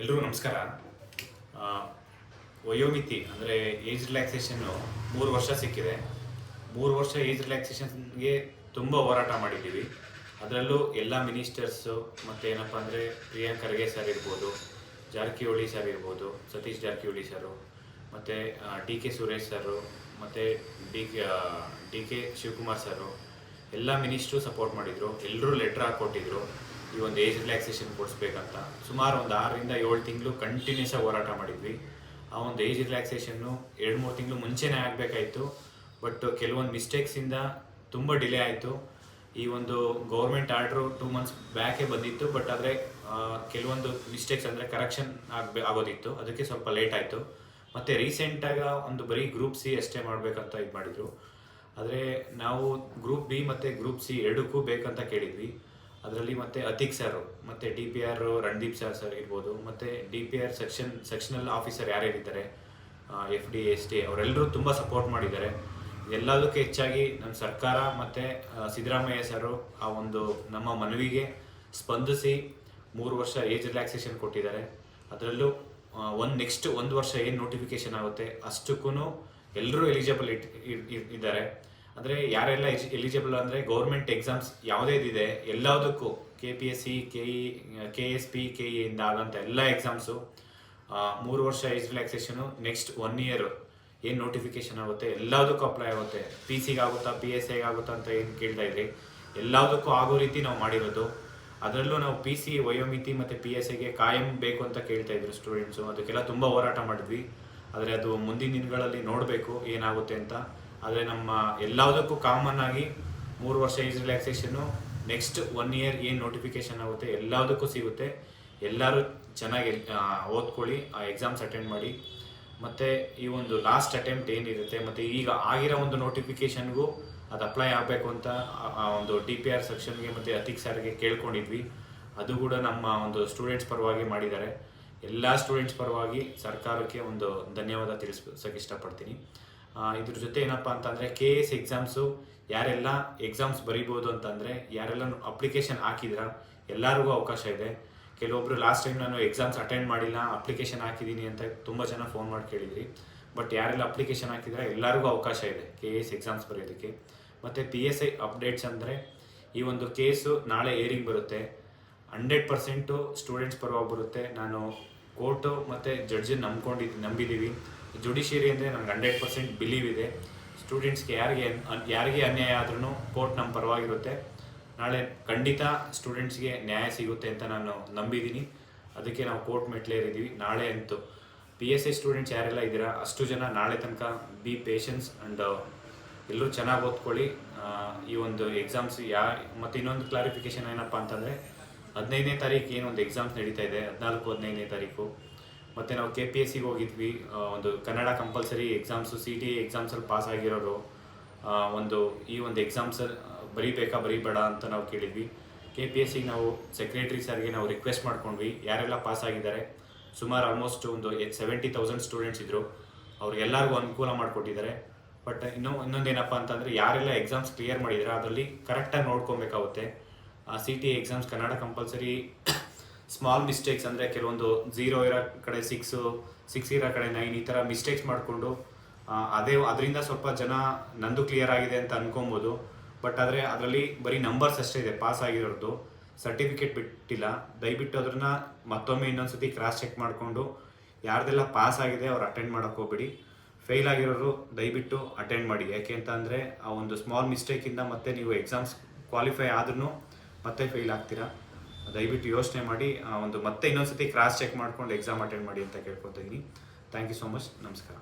ಎಲ್ರಿಗೂ ನಮಸ್ಕಾರ. ವಯೋಮಿತಿ ಅಂದರೆ ಏಜ್ ರಿಲ್ಯಾಕ್ಸೇಷನ್ನು ಮೂರು ವರ್ಷ ಸಿಕ್ಕಿದೆ. ಮೂರು ವರ್ಷ ಏಜ್ ರಿಲ್ಯಾಕ್ಸೇಷನ್ಗೆ ತುಂಬ ಹೋರಾಟ ಮಾಡಿದ್ದೀವಿ. ಅದರಲ್ಲೂ ಎಲ್ಲ ಮಿನಿಸ್ಟರ್ಸು ಮತ್ತು ಏನಪ್ಪ ಅಂದರೆ ಪ್ರಿಯಾಂಕ್ ಖರ್ಗೆ ಸರ್ ಇರ್ಬೋದು, ಜಾರಕಿಹೊಳಿ ಸರ್ ಇರ್ಬೋದು, ಸತೀಶ್ ಜಾರಕಿಹೊಳಿ ಸರು ಮತ್ತು ಡಿ ಕೆ ಸುರೇಶ್ ಸರು ಮತ್ತು D K D K Shivakumar sir ಎಲ್ಲ ಮಿನಿಸ್ಟ್ರು ಸಪೋರ್ಟ್ ಮಾಡಿದರು. ಎಲ್ಲರೂ ಲೆಟ್ರ್ ಹಾಕ್ಕೊಟ್ಟಿದ್ರು. ಈ ಒಂದು ಏಜ್ ರಿಲ್ಯಾಕ್ಸೇಷನ್ ಕೊಡಿಸ್ಬೇಕಂತ. ಸುಮಾರು ಒಂದು ಆರರಿಂದ ಏಳು ತಿಂಗಳು ಕಂಟಿನ್ಯೂಸ್ ಆಗಿ ಹೋರಾಟ ಮಾಡಿದ್ವಿ. ಆ ಒಂದು ಏಜ್ ರಿಲ್ಯಾಕ್ಸೇಷನ್ನು ಎರಡು ಮೂರು ತಿಂಗಳು ಮುಂಚೆನೇ ಆಗಬೇಕಾಯಿತು. ಬಟ್ ಕೆಲವೊಂದು ಮಿಸ್ಟೇಕ್ಸಿಂದ ತುಂಬ ಡಿಲೇ ಆಯಿತು. ಈ ಒಂದು ಗೌರ್ಮೆಂಟ್ ಆರ್ಡ್ರು ಟೂ ಮಂತ್ಸ್ ಬ್ಯಾಕೇ ಬಂದಿತ್ತು. ಬಟ್ ಆದರೆ ಕೆಲವೊಂದು ಮಿಸ್ಟೇಕ್ಸ್ ಅಂದರೆ ಕರೆಕ್ಷನ್ ಆಗಬೇ ಆಗೋದಿತ್ತು. ಅದಕ್ಕೆ ಸ್ವಲ್ಪ ಲೇಟ್ ಆಯಿತು. ಮತ್ತು ರೀಸೆಂಟಾಗಿ ಒಂದು ಬರೀ ಗ್ರೂಪ್ ಸಿ ಅಷ್ಟೇ ಮಾಡಬೇಕಂತ ಇದು ಮಾಡಿದರು. ಆದರೆ ನಾವು ಗ್ರೂಪ್ ಬಿ ಮತ್ತು ಗ್ರೂಪ್ ಸಿ ಎರಡಕ್ಕೂ ಬೇಕಂತ ಕೇಳಿದ್ವಿ. ಅದರಲ್ಲಿ ಮತ್ತೆ ಅತಿಕ್ ಸರ್ ಮತ್ತು D P R Randeep sir sir ಇರ್ಬೋದು, ಮತ್ತು D P R section sectional officer ಯಾರ್ಯಾರಿದ್ದಾರೆ F D S T ಅವರೆಲ್ಲರೂ ತುಂಬ ಸಪೋರ್ಟ್ ಮಾಡಿದ್ದಾರೆ. ಎಲ್ಲದಕ್ಕೆ ಹೆಚ್ಚಾಗಿ ನಮ್ಮ ಸರ್ಕಾರ ಮತ್ತು ಸಿದ್ದರಾಮಯ್ಯ ಸರ್ ಆ ಒಂದು ನಮ್ಮ ಮನವಿಗೆ ಸ್ಪಂದಿಸಿ ಮೂರು ವರ್ಷ ಏಜ್ ರಿಲ್ಯಾಕ್ಸೇಷನ್ ಕೊಟ್ಟಿದ್ದಾರೆ. ಅದರಲ್ಲೂ ಒಂದು ನೆಕ್ಸ್ಟ್ ಒಂದು ವರ್ಷ ಏನು ನೋಟಿಫಿಕೇಶನ್ ಆಗುತ್ತೆ ಅಷ್ಟಕ್ಕೂ ಎಲ್ಲರೂ ಎಲಿಜಿಬಲ್ ಇಟ್ ಇದ್ದಾರೆ. ಅಂದರೆ ಯಾರೆಲ್ಲ ಎಲಿಜಿಬಲ್ ಅಂದರೆ ಗೌರ್ಮೆಂಟ್ ಎಕ್ಸಾಮ್ಸ್ ಯಾವುದೇದಿದೆ ಎಲ್ಲದಕ್ಕೂ K P S C K E K S P K ಇಂದ ಆಗೋಂಥ ಎಲ್ಲ ಎಕ್ಸಾಮ್ಸು ಮೂರು ವರ್ಷ age relaxation next one year ಏನು ನೋಟಿಫಿಕೇಶನ್ ಆಗುತ್ತೆ, ಎಲ್ಲದಕ್ಕೂ ಅಪ್ಲೈ ಆಗುತ್ತೆ. ಪಿ ಸಿಗೆ ಆಗುತ್ತಾ ಪಿ ಎಸ್ ಐಗೆ ಆಗುತ್ತಾ ಅಂತ ಏನು ಕೇಳ್ತಾ ಇದ್ರಿ? ಎಲ್ಲದಕ್ಕೂ ಆಗೋ ರೀತಿ ನಾವು ಮಾಡಿರೋದು. ಅದರಲ್ಲೂ ನಾವು ಪಿ ಸಿ ವಯೋಮಿತಿ ಮತ್ತು ಪಿ ಎಸ್ ಐಗೆ ಕಾಯಂ ಬೇಕು ಅಂತ ಕೇಳ್ತಾ ಇದ್ರು ಸ್ಟೂಡೆಂಟ್ಸು ಅದಕ್ಕೆಲ್ಲ ತುಂಬ ಹೋರಾಟ ಮಾಡಿದ್ವಿ. ಆದರೆ ಅದು ಮುಂದಿನ ದಿನಗಳಲ್ಲಿ ನೋಡಬೇಕು ಏನಾಗುತ್ತೆ ಅಂತ. ಆದರೆ ನಮ್ಮ ಎಲ್ಲದಕ್ಕೂ ಕಾಮನ್ ಆಗಿ ಮೂರು ವರ್ಷ ಈಸ್ ರಿಲ್ಯಾಕ್ಸೇಷನ್ನು ನೆಕ್ಸ್ಟ್ ಒನ್ ಇಯರ್ ಏನು ನೋಟಿಫಿಕೇಶನ್ ಆಗುತ್ತೆ ಎಲ್ಲದಕ್ಕೂ ಸಿಗುತ್ತೆ. ಎಲ್ಲರೂ ಚೆನ್ನಾಗಿ ಓದ್ಕೊಳ್ಳಿ, ಆ ಎಕ್ಸಾಮ್ಸ್ ಅಟೆಂಡ್ ಮಾಡಿ. ಮತ್ತು ಈ ಒಂದು ಲಾಸ್ಟ್ ಅಟೆಂಪ್ಟ್ ಏನಿರುತ್ತೆ, ಮತ್ತು ಈಗ ಆಗಿರೋ ಒಂದು ನೋಟಿಫಿಕೇಷನ್ಗೂ ಅದು ಅಪ್ಲೈ ಆಗಬೇಕು ಅಂತ ಆ- ಒಂದು ಡಿ ಪಿ ಆರ್ ಸೆಕ್ಷನ್ಗೆ ಮತ್ತು ಅತಿಕ್ ಸರ್ಗೆ ಕೇಳ್ಕೊಂಡಿದ್ವಿ. ಅದು ಕೂಡ ನಮ್ಮ ಒಂದು ಸ್ಟೂಡೆಂಟ್ಸ್ ಪರವಾಗಿ ಮಾಡಿದ್ದಾರೆ. ಎಲ್ಲ ಸ್ಟೂಡೆಂಟ್ಸ್ ಪರವಾಗಿ ಸರ್ಕಾರಕ್ಕೆ ಒಂದು ಧನ್ಯವಾದ ತಿಳಿಸ್ಬೇಕು ಇಷ್ಟಪಡ್ತೀನಿ. ಇದ್ರ ಜೊತೆ ಏನಪ್ಪ ಅಂತಂದರೆ ಕೆ ಎಸ್ ಎಕ್ಸಾಮ್ಸು ಯಾರೆಲ್ಲ ಎಕ್ಸಾಮ್ಸ್ ಬರಿಬೋದು ಅಂತಂದರೆ ಯಾರೆಲ್ಲ ಅಪ್ಲಿಕೇಶನ್ ಹಾಕಿದ್ರ ಎಲ್ಲರಿಗೂ ಅವಕಾಶ ಇದೆ. ಕೆಲವೊಬ್ರು ಲಾಸ್ಟ್ ಟೈಮ್ ನಾನು ಎಕ್ಸಾಮ್ಸ್ ಅಟೆಂಡ್ ಮಾಡಿಲ್ಲ ಅಪ್ಲಿಕೇಶನ್ ಹಾಕಿದ್ದೀನಿ ಅಂತ ತುಂಬ ಜನ ಫೋನ್ ಮಾಡಿ ಕೇಳಿದ್ರಿ. ಬಟ್ ಯಾರೆಲ್ಲ ಅಪ್ಲಿಕೇಶನ್ ಹಾಕಿದ್ರೆ ಎಲ್ಲರಿಗೂ ಅವಕಾಶ ಇದೆ ಕೆ ಎಸ್ ಎಕ್ಸಾಮ್ಸ್ ಬರೆಯೋದಕ್ಕೆ. ಮತ್ತು ಪಿ ಎಸ್ ಐ ಅಪ್ಡೇಟ್ಸ್ ಅಂದರೆ ಈ ಒಂದು ಕೇಸು ನಾಳೆ ಏರಿಂಗ್ ಬರುತ್ತೆ. ಹಂಡ್ರೆಡ್ ಪರ್ಸೆಂಟು ಸ್ಟೂಡೆಂಟ್ಸ್ ಪರವಾಗಿ ಬರುತ್ತೆ. ನಾನು ಕೋರ್ಟು ಮತ್ತು ಜಡ್ಜನ್ನು ನಂಬ್ಕೊಂಡಿದ್ದು ನಂಬಿದ್ದೀವಿ ಜುಡಿಷಿಯರಿ ಅಂದರೆ ನಮ್ಗೆ ಹಂಡ್ರೆಡ್ ಪರ್ಸೆಂಟ್ ಬಿಲೀವ್ ಇದೆ. ಸ್ಟೂಡೆಂಟ್ಸ್ಗೆ ಯಾರಿಗೆ ಯಾರಿಗೆ ಅನ್ಯಾಯ ಆದ್ರೂ ಕೋರ್ಟ್ ನಮ್ಮ ಪರವಾಗಿರುತ್ತೆ. ನಾಳೆ ಖಂಡಿತ ಸ್ಟೂಡೆಂಟ್ಸ್ಗೆ ನ್ಯಾಯ ಸಿಗುತ್ತೆ ಅಂತ ನಾನು ನಂಬಿದ್ದೀನಿ ಅದಕ್ಕೆ ನಾವು ಕೋರ್ಟ್ ಮೆಟ್ಲೇರಿದ್ದೀವಿ ನಾಳೆ ಅಂತೂ ಪಿ ಎಸ್ ಐ ಸ್ಟೂಡೆಂಟ್ಸ್ ಯಾರೆಲ್ಲ ಇದ್ದೀರಾ, ಅಷ್ಟು ಜನ ನಾಳೆ ತನಕ ಬಿ ಪೇಷನ್ಸ್ ಆ್ಯಂಡ್ ಎಲ್ಲರೂ ಚೆನ್ನಾಗಿ ಓದ್ಕೊಳ್ಳಿ. ಈ ಒಂದು ಎಕ್ಸಾಮ್ಸ್ ಯಾ ಮತ್ತು ಇನ್ನೊಂದು ಕ್ಲಾರಿಫಿಕೇಶನ್ ಏನಪ್ಪ ಅಂತಂದರೆ ಹದಿನೈದನೇ ತಾರೀಕು ಏನು ಒಂದು ಎಕ್ಸಾಮ್ಸ್ ನಡೀತಾ ಇದೆ, ಹದಿನಾಲ್ಕು, ಹದಿನೈದನೇ ತಾರೀಕು ಮತ್ತು ನಾವು ಕೆ ಪಿ ಎಸ್ ಸಿಗೆ ಹೋಗಿದ್ವಿ. ಒಂದು Kannada compulsory exams C T ಎಕ್ಸಾಮ್ಸಲ್ಲಿ pass ಆಗಿರೋರು. ಒಂದು ಈ ಒಂದು ಎಕ್ಸಾಮ್ಸ್ ಬರೀಬೇಕಾ, ಬರೀಬೇಡ ಅಂತ ನಾವು ಕೇಳಿದ್ವಿ. ಕೆ ಪಿ ಎಸ್ ಸಿಗೆ ನಾವು ಸೆಕ್ರೆಟ್ರಿ ಸರ್ಗೆ ನಾವು ರಿಕ್ವೆಸ್ಟ್ ಮಾಡ್ಕೊಂಡ್ವಿ. ಯಾರೆಲ್ಲ ಪಾಸ್ ಆಗಿದ್ದಾರೆ? ಸುಮಾರು ಆಲ್ಮೋಸ್ಟ್ ಒಂದು ಸೆವೆಂಟಿ ತೌಸಂಡ್ ಸ್ಟೂಡೆಂಟ್ಸ್ ಇದ್ದರು ಅವ್ರಿಗೆಲ್ಲರಿಗೂ ಅನುಕೂಲ ಮಾಡಿಕೊಟ್ಟಿದ್ದಾರೆ. ಬಟ್ ಇನ್ನೂ ಇನ್ನೊಂದೇನಪ್ಪ ಅಂತಂದರೆ, ಯಾರೆಲ್ಲ ಎಕ್ಸಾಮ್ಸ್ ಕ್ಲಿಯರ್ ಮಾಡಿದ್ರೆ, ಅದರಲ್ಲಿ ಕರೆಕ್ಟಾಗಿ ನೋಡ್ಕೊಬೇಕಾಗುತ್ತೆ. C T exams Kannada compulsory small mistakes ಅಂದರೆ ಕೆಲವೊಂದು ಝೀರೋ ಇರೋ ಕಡೆ ಸಿಕ್ಸು ಸಿಕ್ಸ್ ಇರೋ ಕಡೆ ನೈನ್ ಈ ಥರ ಮಿಸ್ಟೇಕ್ಸ್ ಮಾಡಿಕೊಂಡು ಅದೇ ಅದರಿಂದ ಸ್ವಲ್ಪ ಜನ ನಂದು ಕ್ಲಿಯರ್ ಆಗಿದೆ ಅಂತ ಅನ್ಕೊಬೋದು. ಬಟ್ ಆದರೆ ಅದರಲ್ಲಿ ಬರೀ ನಂಬರ್ಸ್ ಅಷ್ಟೇ ಇದೆ ಪಾಸ್ ಆಗಿರೋದು ಸರ್ಟಿಫಿಕೇಟ್ ಬಿಟ್ಟಿಲ್ಲ. ದಯವಿಟ್ಟು ಅದನ್ನ ಮತ್ತೊಮ್ಮೆ ಇನ್ನೊಂದು ಸತಿ ಕ್ರಾಸ್ ಚೆಕ್ ಮಾಡಿಕೊಂಡು, ಯಾರ್ದೆಲ್ಲ ಪಾಸ್ ಆಗಿದೆ ಅವ್ರು ಅಟೆಂಡ್ ಮಾಡೋಕೆ ಹೋಗ್ಬಿಡಿ. ಫೇಲ್ ಆಗಿರೋರು ದಯವಿಟ್ಟು ಅಟೆಂಡ್ ಮಾಡಿ. ಯಾಕೆ ಅಂತ ಅಂದರೆ ಆ ಒಂದು ಸ್ಮಾಲ್ ಮಿಸ್ಟೇಕಿಂದ ಮತ್ತೆ ನೀವು ಎಕ್ಸಾಮ್ಸ್ ಕ್ವಾಲಿಫೈ ಆದ್ರೂ ಮತ್ತೆ ಫೇಲ್ ಆಗ್ತೀರಾ? ದಯವಿಟ್ಟು ಯೋಚನೆ ಮಾಡಿ ಒಂದು ಮತ್ತೆ ಇನ್ನೊಂದ್ಸತಿ ಕ್ರಾಸ್ ಚೆಕ್ ಮಾಡ್ಕೊಂಡು ಎಕ್ಸಾಮ್ ಅಟೆಂಡ್ ಮಾಡಿ ಅಂತ ಕೇಳ್ಕೊತಾ ಇದ್ದೀನಿ. ಥ್ಯಾಂಕ್ ಯು ಸೋ ಮಚ್ ನಮಸ್ಕಾರ.